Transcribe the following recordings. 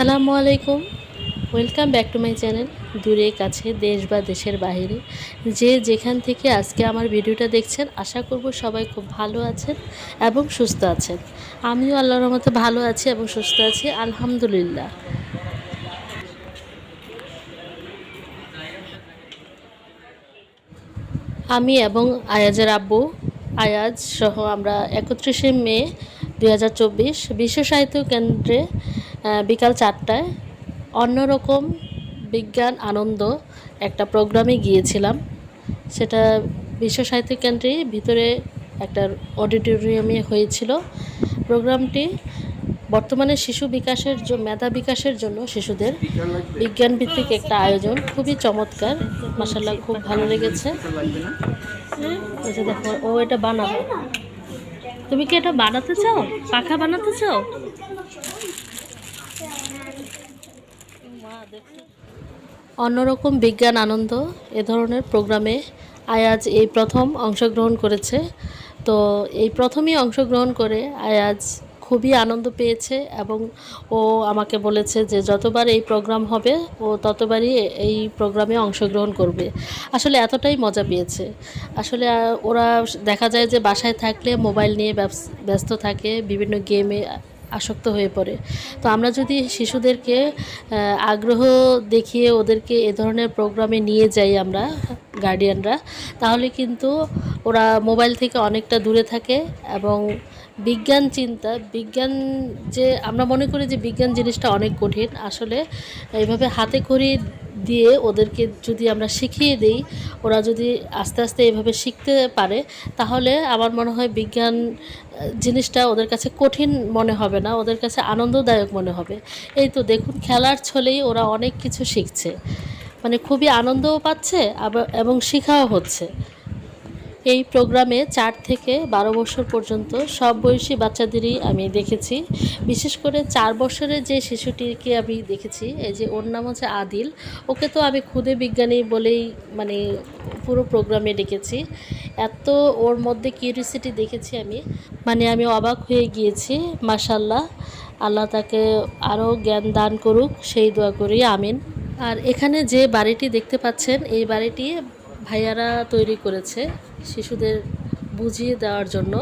আসসালামু আলাইকুম। Welcome back to my channel দূরে, কাছে, দেশ বা দেশের বাইরে যে যেখান থেকে আজকে আমার ভিডিওটা দেখছেন, আশা করব সবাই খুব ভালো আছেন এবং সুস্থ আছেন। আমিও আল্লাহর রহমতে ভালো আছি এবং সুস্থ আছি, আলহামদুলিল্লাহ। আমি এবং আয়াজের আব্বু, আয়াজ সহ আমরা একত্রিশে মে দুই হাজার চব্বিশ বিশ্ব সাহিত্য কেন্দ্রে বিকাল চারটায় অন্যরকম বিজ্ঞান, আনন্দ একটা প্রোগ্রামে গিয়েছিলাম। সেটা বিশ্ব সাহিত্য কেন্দ্রে ভিতরে একটা অডিটোরিয়ামে হয়েছিল। প্রোগ্রামটি বর্তমানে শিশু বিকাশের মেধা বিকাশের জন্য শিশুদের বিজ্ঞান ভিত্তিক একটা আয়োজন। খুবই চমৎকার মাসাল্লাহ খুব ভালো লেগেছে। দেখো, ও এটা বানাবে। তুমি কি এটা বানাতে চাও? পাখা বানাতে চাও? অন্যরকম বিজ্ঞান আনন্দ, এ ধরনের প্রোগ্রামে আয়াজ এই প্রথম অংশগ্রহণ করেছে। তো এই প্রথমেই অংশগ্রহণ করে আয়াজ খুবই আনন্দ পেয়েছে এবং ও আমাকে বলেছে যে যতবার এই প্রোগ্রাম হবে, ও ততবারই এই প্রোগ্রামে অংশগ্রহণ করবে। আসলে এতটাই মজা পেয়েছে। আসলে ওরা দেখা যায় যে বাসায় থাকলে মোবাইল নিয়ে ব্যস্ত থাকে, বিভিন্ন গেমে আসক্ত হয়ে পড়ে। তো আমরা যদি শিশুদেরকে আগ্রহ দেখিয়ে ওদেরকে এ ধরনের প্রোগ্রামে নিয়ে যাই আমরা গার্ডিয়ানরা তাহলে কিন্তু ওরা মোবাইল থেকে অনেকটা দূরে থাকে এবং বিজ্ঞান চিন্তা, বিজ্ঞান যে, আমরা মনে করি যে বিজ্ঞান জিনিসটা অনেক কঠিন। আসলে এইভাবে হাতে খড়ি দিয়ে ওদেরকে যদি আমরা শিখিয়ে দিই, ওরা যদি আস্তে আস্তে এভাবে শিখতে পারে, তাহলে আমার মনে হয় বিজ্ঞান জিনিসটা ওদের কাছে কঠিন মনে হবে না, ওদের কাছে আনন্দদায়ক মনে হবে। এই তো দেখুন, খেলার ছলেই ওরা অনেক কিছু শিখছে। মানে খুবই আনন্দও পাচ্ছে, আবার এবং শেখাও হচ্ছে। এই প্রোগ্রামে চার থেকে বারো বছর পর্যন্ত সব বয়সী বাচ্চাদেরই আমি দেখেছি। বিশেষ করে চার বছরের যে শিশুটিকে আমি দেখেছি, এই যে ওর নাম হচ্ছে আদিল। ওকে তো আমি খুদে বিজ্ঞানী বলেই মানে পুরো প্রোগ্রামে ডেকেছি। এত ওর মধ্যে কিউরিসিটি দেখেছি আমি। মানে আমি অবাক হয়ে গিয়েছি মাসাল্লাহ আল্লাহ তাকে আরও জ্ঞান দান করুক, সেই দোয়া করি, আমিন। আর এখানে যে বাড়িটি দেখতে পাচ্ছেন, এই বাড়িটি ভাইয়ারা তৈরি করেছে। শিশুদের বুঝিয়ে দেওয়ার জন্য।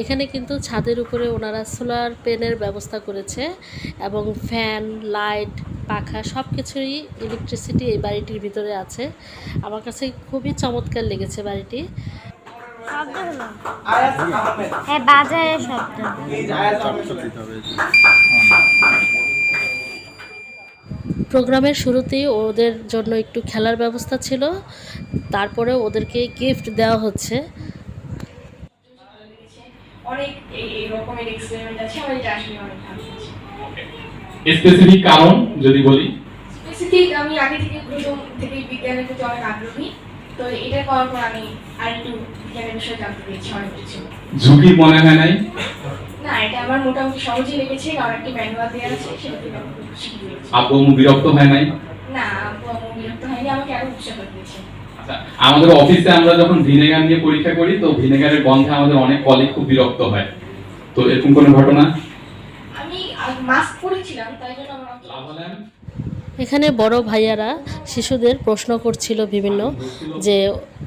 এখানে কিন্তু ছাদের উপরে ওনারা সোলার পেনের ব্যবস্থা করেছে এবং ফ্যান লাইট পাখা সব কিছুই ইলেকট্রিসিটি এই বাড়িটির ভিতরে আছে। আমার কাছে খুবই চমৎকার লেগেছে বাড়িটি। হ্যাঁ বাজারে শব্দ প্রোগ্রামের শুরুতেই ওদের জন্য একটু খেলার ব্যবস্থা ছিল। তারপরে ওদেরকে গিফট দেওয়া হচ্ছে। অনেক এই এই এক্সপেরিমেন্ট আছে আমার এটা আসলে অনেক ভালো স্পেসিফিক কারণ যদি বলি? স্পেসিফিক আমি আগে থেকে প্রথম থেকে বিজ্ঞানের প্রতি অনেক আগ্রহী তো এটা করার পর আমি আর একটু বিজ্ঞানের বিষয়ে জানতে পেরেছি অনেক কিছু। ঝুঁকি মনে হয় নাই? না এটা আমার মোটামুটি সহজেই লেগেছে কারণ একটি ম্যানুয়াল দেওয়া আছে সেটা থেকে আমি খুব শিখে গেছি। আব্বু আম্মু বিরক্ত হয় নাই? না আব্বু আম্মু বিরক্ত হয়নি আমাকে আরও উৎসাহ দিয়েছে। আচ্ছা আমাদের অফিসে আমরা যখন ভিনেগার নিয়ে পরীক্ষা করি তো ভিনেগারের গন্ধে আমাদের অনেক কলিগ খুব বিরক্ত হয়। তো এরকম কোনো ঘটনা? আমি মাস্ক পরেছিলাম তাই জন্য আমার লাভালাম এখানে বড় ভাইয়ারা শিশুদের প্রশ্ন করছিল বিভিন্ন যে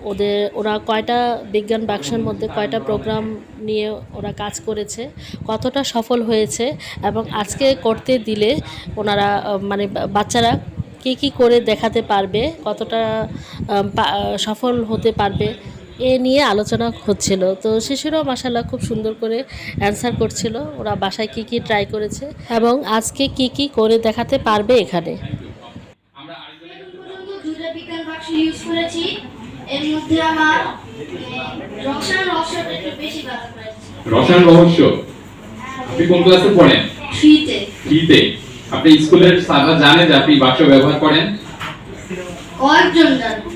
ওদের, ওরা কয়টা বিজ্ঞান বাক্সের মধ্যে কয়টা প্রোগ্রাম নিয়ে ওরা কাজ করেছে, কতটা সফল হয়েছে এবং আজকে করতে দিলে ওনারা মানে বাচ্চারা কী কী করে দেখাতে পারবে, কতটা সফল হতে পারবে এ নিয়ে আলোচনা হচ্ছিল। তো শিশুরাও মাসাল্লাহ খুব সুন্দর করে অ্যান্সার করছিল, ওরা বাসায় কি কি ট্রাই করেছে এবং আজকে কি কি করে দেখাতে পারবে এখানে আমরা আরেকজনের কাছে যাব। পর্যন্ত দুইটা বিজ্ঞান বাক্স ইউজ করেছি। এর মধ্যে আমার রসায়ন রহস্যটা একটু বেশি করেছে রসায়ন রহস্য? আপনি কোন ক্লাসে পড়েন? থ্রিতে। থ্রিতে। আপনি স্কুলের স্যাররা জানে যে আপনি বাক্স ব্যবহার করেন? কয়েকজন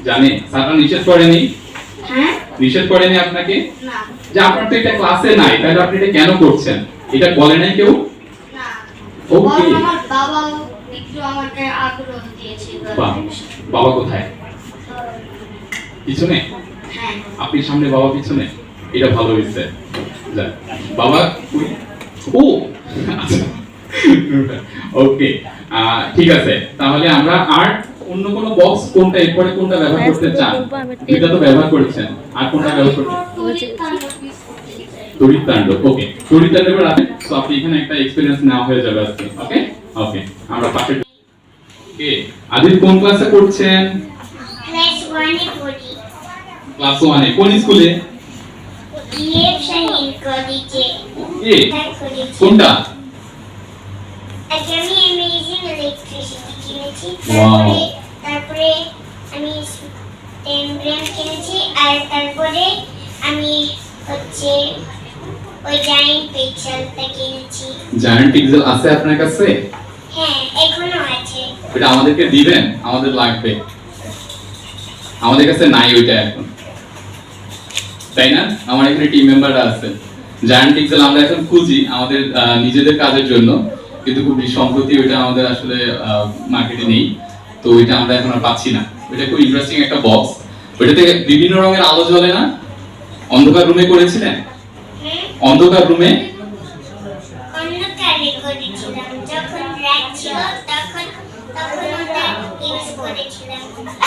জানে। স্যাররা নিষেধ করেনি? হ্যাঁ? নিষেধ করেনি আপনাকে? না। যে আপনার তো এটা ক্লাসে নাই তাহলে আপনি এটা কেন করছেন? এটা বলে নাই কেউ? না। ওকে বরং আমার বাবাও একটু আমাকে আগ্রহ দিয়েছে বাবা কোথায়? পিছনে? হ্যাঁ। আপনি সামনে বাবা পিছনে। এটা ভালো হয়েছে। বাবা ও! আচ্ছা। ওকে। ঠিক আছে। তাহলে আমরা আর অন্য কোন বক্স কোনটা এরপরে কোনটা ব্যবহার করতে চান? দুইটা তো ব্যবহার করেছেন। আর কোনটা ব্যবহার করতে ওকে। তো আপনি এখানে একটা এক্সপেরিয়েন্স নেওয়া হয়ে যাবে আজকে। ওকে? ওকে। আমরা পাশে ওকে আদিল কোন ক্লাসে পড়ছেন? ক্লাস ওয়ানে পড়ি ক্লাস 1 এ? কোন স্কুলে কোনটা? আগে আমি অ্যামেজিং ইলেকট্রিসিটি কিনেছি। Wow. তারপরে তারপরে আমি টেন কিনেছি আর তারপরে আমি হচ্ছে ওই জায়েন্ট পিক্সেলটা কিনেছি। জায়ান্ট পিক্সেল আছে আপনার কাছে? হ্যাঁ এখনও আছে। এটা আমাদেরকে দিবেন আমাদের লাগবে। আমাদের কাছে নাই ওইটা এখন। তাই না? আমার এখানে টিম মেম্বাররা আছে। জায়ান্ট পিক্সেল আমরা এখন খুঁজি আমাদের নিজেদের কাজের জন্য। কিন্তু খুব সম্প্রতি ওইটা আমাদের আসলে মার্কেটে নেই। তো ওইটা আমরা এখন আর পাচ্ছি না। ওইটা খুব ইন্টারেস্টিং একটা বক্স ওইটাতে বিভিন্ন রঙের আলো জ্বলে না? অন্ধকার রুমে করেছিলেন? অন্ধকার রুমে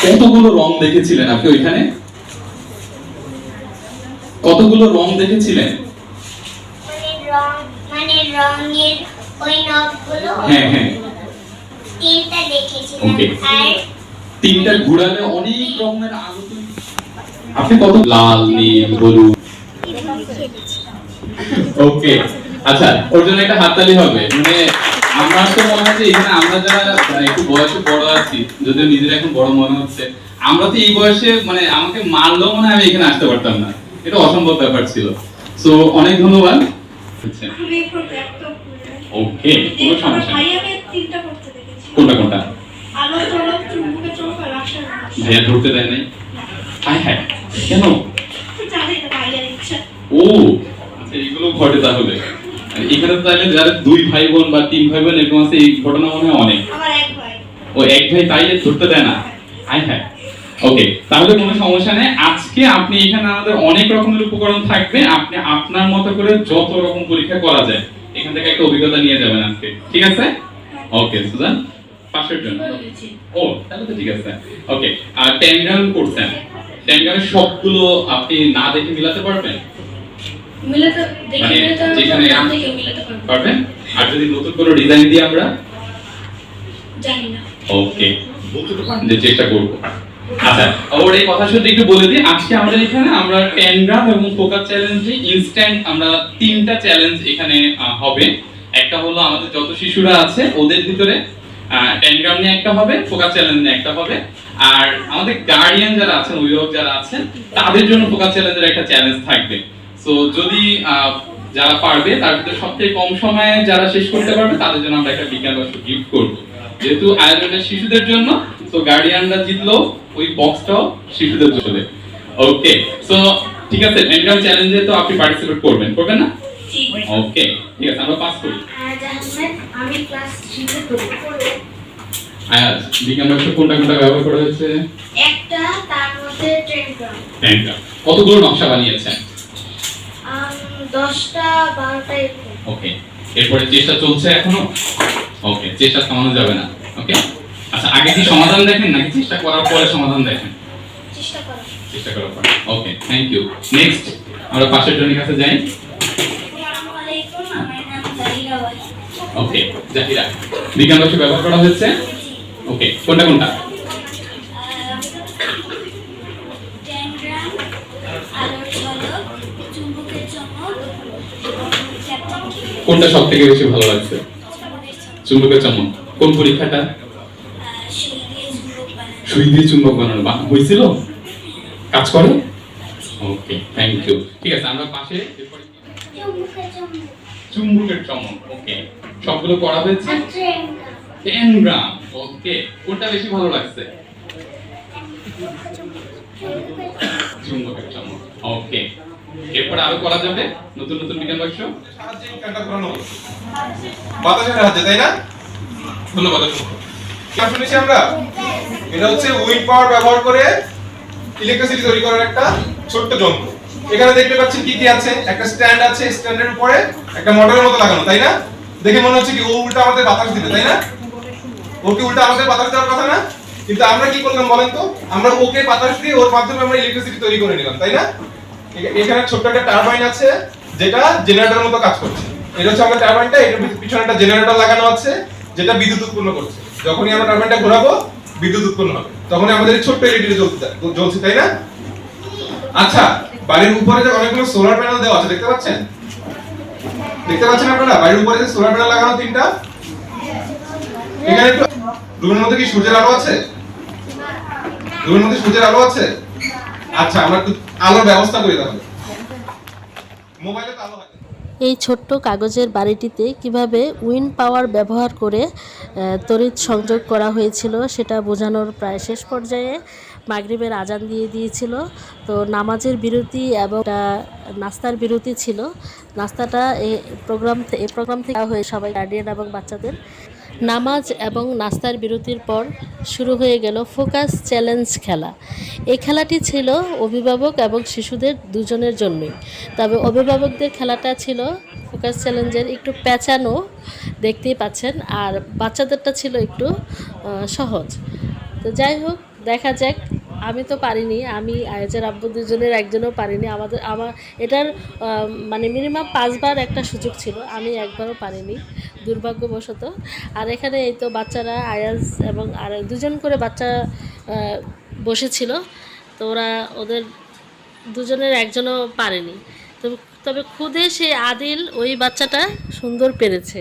কতগুলো রং দেখেছিলেন আপনি ওইখানে? কতগুলো রং দেখেছিলেন? মানে রং রঙের ওই নবগুলো হ্যাঁ হ্যাঁ। তিনটা দেখেছিলাম। আর তিনটা ঘুরালে অনেক রকমের আলো আপনি কত লাল নীল হলুদ। ওকে আচ্ছা ওর জন্য একটা হাততালি হবে। মানে আমার তো মনে হচ্ছে এখানে আমরা যারা মানে একটু বয়সে বড় আছি যদিও নিজেরা এখন বড় মনে হচ্ছে আমরা তো এই বয়সে মানে আমাকে মারলেও মনে হয় আমি এখানে আসতে পারতাম না। এটা অসম্ভব ব্যাপার ছিল। সো অনেক ধন্যবাদ। আচ্ছা। ওকে কোনো সমস্যা কোনটা কোনটা? ভাইয়া ধরতে দেয় নাই? হ্যাঁ হ্যাঁ কেন? ও আচ্ছা এগুলো ঘটে তাহলে। এখানে তাহলে যারা দুই ভাই বোন বা তিন ভাই বোন এরকম আছে এই ঘটনা মনে হয় অনেক। ও এক ভাই তাই ধরতে দেয় না? হাই হ্যাঁ। ওকে তাহলে কোনো সমস্যা নেই। আজকে আপনি এখানে আমাদের অনেক রকমের উপকরণ থাকবে। আপনি আপনার মতো করে যত রকম পরীক্ষা করা যায় এখান থেকে একটা অভিজ্ঞতা নিয়ে যাবেন আজকে। ঠিক আছে? ওকে সুজান পাশের জন্য। ও তাহলে তো ঠিক আছে। ওকে আর করছেন সবগুলো আপনি না দেখে মিলাতে পারবেন? মিলাতে দেখে মানে মিলাতে পারবেন? আর যদি নতুন কোনো ডিজাইন দিই আমরা? জানি না। ওকে যে চেষ্টা করব। আচ্ছা ওর এই কথা একটু বলে দিই, আজকে আমাদের এখানে আমরা ট্যানগ্রাম এবং ফোকাস চ্যালেঞ্জে ইনস্ট্যান্ট আমরা তিনটা চ্যালেঞ্জ এখানে হবে। একটা হলো আমাদের যত শিশুরা আছে, ওদের ভিতরে ট্যানগ্রাম নিয়ে একটা হবে, ফোকাস চ্যালেঞ্জ নিয়ে একটা হবে। আর আমাদের গার্ডিয়ান যারা আছেন, অভিভাবক যারা আছেন, তাদের জন্য ফোকাস চ্যালেঞ্জের একটা চ্যালেঞ্জ থাকবে। সো যদি যারা পারবে, তার ভিতরে সবথেকে কম সময়ে যারা শেষ করতে পারবে, তাদের জন্য আমরা একটা বিজ্ঞান গিফট করব। যেহেতু আয়োজনটা শিশুদের জন্য, তো গার্ডিয়ানরা জিতলো ওই বক্সটাও শিশুদের জন্য। ওকে সো ঠিক আছে ট্যানগ্রাম চ্যালেঞ্জে তো আপনি পার্টিসিপেট করবেন করবেন না? ওকে ঠিক আছে আমরা পাস করি। আজ আহমেদ আমি ক্লাস পড়ি। আয়াজ বিজ্ঞান কোনটা কোনটা ব্যবহার করা হয়েছে? একটা তার মধ্যে ট্রেন গ্রাম ট্যানগ্রাম কতগুলো নকশা বানিয়েছেন? দশটা বারোটা ওকে এরপরে চেষ্টা চলছে এখনও? ওকে চেষ্টা থামানো যাবে না। ওকে আচ্ছা আগে কি সমাধান দেখেন নাকি? চেষ্টা করার পরে সমাধান দেখেন। চেষ্টা করো চেষ্টা করার পরে। ওকে থ্যাংক ইউ নেক্সট আমরা পাশের জনের কাছে যাই। ওকে জাহিরা বিজ্ঞান বর্ষ ব্যবহার করা হয়েছে? ওকে কোনটা কোনটা? কোনটা সব থেকে বেশি ভালো লাগছে? চুম্বকের চমক। কোন পরীক্ষাটা? সুই দিয়ে চুম্বক বানানো। হয়েছিল? কাজ করে? ওকে থ্যাংক ইউ ঠিক আছে আমরা পাশে এরপরে চুম্বকের চমক ওকে সবগুলো করা হয়েছে? গ্রাম ওকে কোনটা বেশি ভালো লাগছে? চুম্বকের চমক ওকে এরপর আরও করা যাবে? নতুন নতুন বিজ্ঞান বাক্স। বাতাসের সাহায্যে তাই না? ধন্যবাদ আমরা? এটা হচ্ছে উইন্ড পাওয়ার ব্যবহার করে ইলেকট্রিসিটি তৈরি করার একটা ছোট্ট যন্ত্র। এখানে দেখতে পাচ্ছেন কি কি আছে? একটা স্ট্যান্ড আছে স্ট্যান্ডের উপরে একটা মোটরের মতো লাগানো, তাই না? দেখে মনে হচ্ছে কি ও উল্টা আমাদের বাতাস দিবে, তাই না? ওকে উল্টা আমাদের বাতাস দেওয়ার কথা না? কিন্তু আমরা কি করলাম বলেন তো? আমরা ওকে বাতাস দিয়ে ওর মাধ্যমে আমরা ইলেকট্রিসিটি তৈরি করে নিলাম, তাই না? এখানে ছোট্ট একটা টারবাইন আছে, যেটা জেনারেটরের মতো কাজ করছে। এটা হচ্ছে আমাদের টারবাইনটা এটার পিছনে একটা জেনারেটর লাগানো আছে, যেটা বিদ্যুৎ উৎপন্ন করছে। যখনই আমরা টারবাইনটা ঘোরাবো বিদ্যুৎ উৎপন্ন হবে। তখনই আমাদের ছোট্ট এলইডি জ্বলছে, তাই না? আচ্ছা বাড়ির উপরে যে অনেকগুলো সোলার প্যানেল দেওয়া আছে, দেখতে পাচ্ছেন? দেখতে পাচ্ছেন আপনারা? বাড়ির উপরে যে সোলার প্যানেল লাগানো তিনটা? এখানে একটু রুমের মধ্যে কি সূর্যের আলো আছে? রুমের মধ্যে সূর্যের আলো আছে? আচ্ছা আমরা একটু আলোর ব্যবস্থা করি তাহলে। মোবাইলে তো আলো না। এই ছোট্ট কাগজের বাড়িটিতে কীভাবে উইন্ড পাওয়ার ব্যবহার করে তড়িৎ সংযোগ করা হয়েছিল সেটা বোঝানোর প্রায় শেষ পর্যায়ে মাগরীবের আজান দিয়ে দিয়েছিল। তো নামাজের বিরতি এবং নাস্তার বিরতি ছিল। নাস্তাটা এই প্রোগ্রাম এই প্রোগ্রাম থেকে হয়ে সবাই গার্ডিয়ান এবং বাচ্চাদের নামাজ এবং নাস্তার বিরতির পর শুরু হয়ে গেল ফোকাস চ্যালেঞ্জ খেলা। এই খেলাটি ছিল অভিভাবক এবং শিশুদের দুজনের জন্যই। তবে অভিভাবকদের খেলাটা ছিল ফোকাস চ্যালেঞ্জের একটু প্যাঁচানো, দেখতেই পাচ্ছেন, আর বাচ্চাদেরটা ছিল একটু সহজ। তো যাই হোক, দেখা যাক আমি তো পারিনি, আমি আয়োজের আব্বু দুজনের একজনও পারিনি। আমাদের, আমার, এটার মানে মিনিমাম পাঁচবার একটা সুযোগ ছিল, আমি একবারও পারিনি, দুর্ভাগ্যবশত। আর এখানে এই তো বাচ্চারা, আয়াজ এবং আর দুজন করে বাচ্চা বসেছিল, তো ওরা, ওদের দুজনের একজনও পারেনি। তবে তবে খুদে সেই আদিল ওই বাচ্চাটা সুন্দর পেরেছে।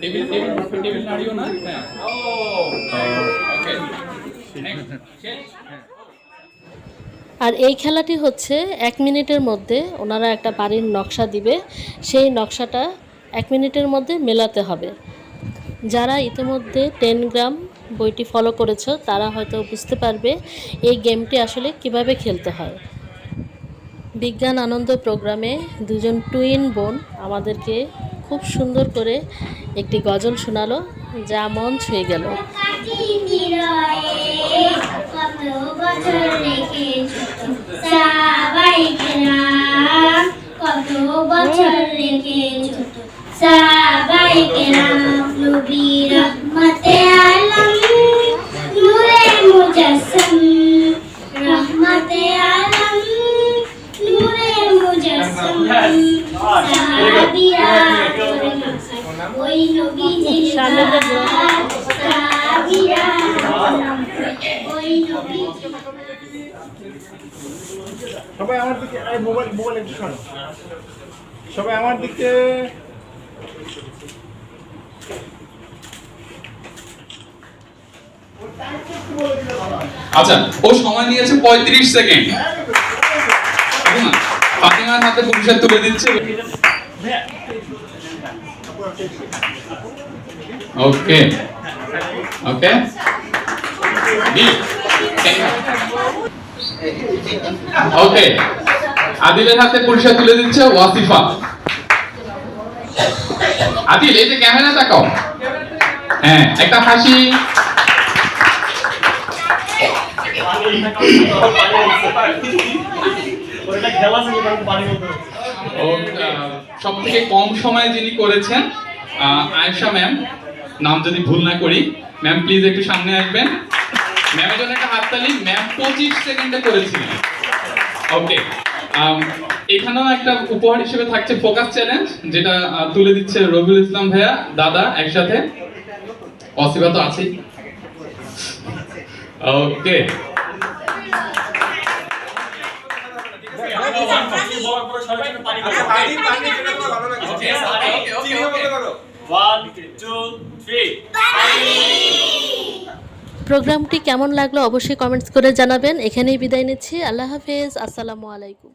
টেবিল টেবিল টেবিল নাড়িও না হ্যাঁ ওকে আর এই খেলাটি হচ্ছে এক মিনিটের মধ্যে ওনারা একটা বাড়ির নকশা দিবে। সেই নকশাটা এক মিনিটের মধ্যে মেলাতে হবে। যারা ইতিমধ্যে টেন গ্রাম বইটি ফলো করেছ তারা হয়তো বুঝতে পারবে এই গেমটি আসলে কীভাবে খেলতে হয়। বিজ্ঞান আনন্দ প্রোগ্রামে দুজন টুইন বোন আমাদেরকে খুব সুন্দর করে একটি গজল শোনালো যা মন ছুঁয়ে গেল। কত বছর রেখে ছোট সবাই কেরাম নবী রহমতে আলম নূরে মুজাসসম রহমতে আলম নূরে মুজাসসম সাহাবীরা ওই নবীজির সাহাবীরা ওই নবীজির সবাই আমার দিকে এই মোবাইল মোবাইল একটু শোনো সবাই আমার দিকে। আচ্ছা ও সময় নিয়েছে পঁয়ত্রিশ সেকেন্ড। হাতে পুরস্কার তুলে দিচ্ছে। ওকে ওকে। ওকে, আদিলের হাতে পুরস্কার তুলে দিচ্ছে ওয়াসিফা। আদিল, এই যে ক্যামেরা তাকাও হ্যাঁ একটা হাসি। সব থেকে কম সময়ে যিনি করেছেন আয়েশা ম্যাম, নাম যদি ভুল না করি, ম্যাম প্লিজ একটু সামনে আসবেন। ম্যামের জন্য একটা হাততালি, ম্যাম পঁচিশ সেকেন্ডে করেছিলেন। ওকে এখানেও একটা উপহার হিসেবে থাকছে ফোকাস চ্যালেঞ্জ যেটা তুলে দিচ্ছে রবিউল ইসলাম ভাইয়া দাদা একসাথে। অসিবা তো আছেই। ওকে। আচ্ছা, পানি পানি যেটা প্রোগ্রামটি কেমন লাগল অবশ্যই কমেন্টস করে জানাবেন। এখানেই বিদায় নিচ্ছি। আল্লাহ হাফেজ। আসসালামু আলাইকুম।